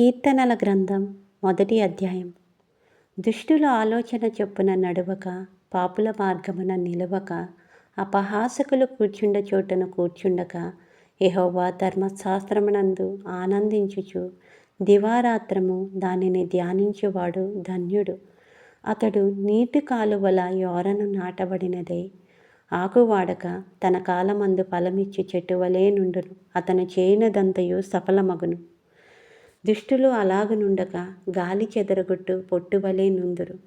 కీర్తనల గ్రంథం మొదటి అధ్యాయం. దుష్టుల ఆలోచన చొప్పున నడవక పాపుల మార్గమున నిలవక అపహాసకులు కూర్చుండ చోటను కూర్చుండక యహోవా ధర్మశాస్త్రమునందు ఆనందించుచు దివారాత్రము దానిని ధ్యానించువాడు ధన్యుడు. అతడు నీటి కాలువల యోరను నాటబడినదే. ఆకువాడక తన కాలమందు ఫలమిచ్చి చెట్టు వలే నుండును. అతను చేయనదంతయు సఫలమగును. దుష్టులు అలాగనుండక గాలి చెదరగొట్టు పొట్టువలే నుందురు.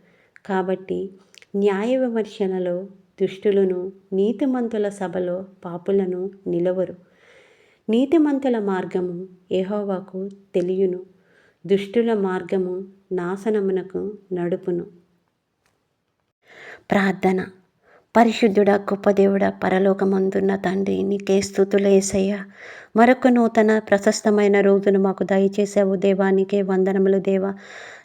కాబట్టి న్యాయ విమర్శనలో దుష్టులను నీతిమంతుల సభలో పాపులను నిలవరు. నీతిమంతుల మార్గము ఏహోవాకు తెలియను. దుష్టుల మార్గము నాశనమునకు నడుపును. ప్రార్థన. పరిశుద్ధుడా గొప్ప దేవుడ పరలోకమందున్న తండ్రి నీకే స్థుతులేసయ్యా మరొక నూతన ప్రశస్తమైన రోజును మాకు దయచేసావు దేవానికే వందనములు దేవా.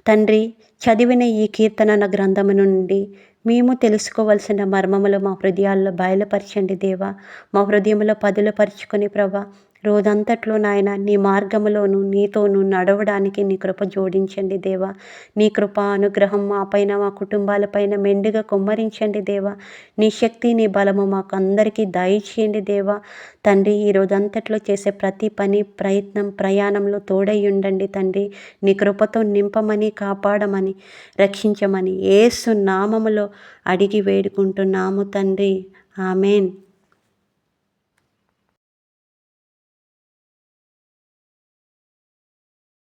తండ్రి చదివిన ఈ కీర్తన గ్రంథము నుండి మేము తెలుసుకోవలసిన మర్మములు మా హృదయాల్లో బయలుపరచండి దేవా. మా హృదయంలో పదులుపరుచుకొని ప్రభా రోజంతట్లో నాయన నీ మార్గములోను నీతోనూ నడవడానికి నీ కృప జోడించండి దేవా. నీ కృప అనుగ్రహం మా పైన మా కుటుంబాలపైన మెండుగా కుమ్మరించండి దేవా. నీ శక్తి నీ బలము మాకు అందరికీ దయచేయండి దేవా. తండ్రి ఈ రోజంతట్లో చేసే ప్రతి పని ప్రయత్నం ప్రయాణంలో తోడై ఉండండి తండ్రి. నీ కృపతో నింపమని కాపాడమని రక్షించమని ఏసు నామములో అడిగి వేడుకుంటున్నాము తండ్రి. ఆమెన్.